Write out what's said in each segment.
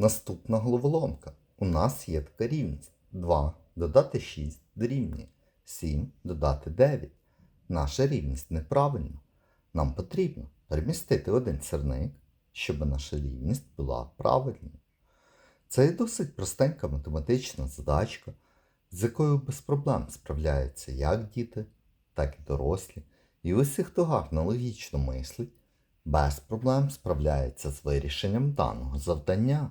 Наступна головоломка. У нас є така рівність. 2 додати 6 дорівнює 7 додати 9. Наша рівність неправильна. Нам потрібно перемістити один сірник, щоб наша рівність була правильною. Це є досить простенька математична задачка, з якою без проблем справляються як діти, так і дорослі. І усі, хто гарно логічно мислить, без проблем справляється з вирішенням даного завдання.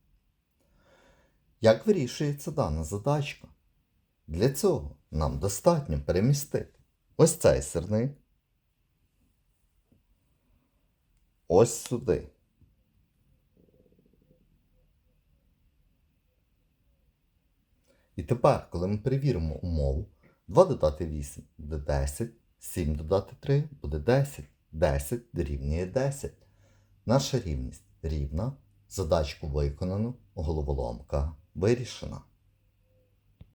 Як вирішується дана задачка? Для цього нам достатньо перемістити ось цей сирник ось сюди. І тепер, коли ми перевіримо умову, 2 додати 8 буде 10, 7 додати 3 буде 10, 10 дорівнює 10. Наша рівність рівна, задачку виконано, головоломка вирішена.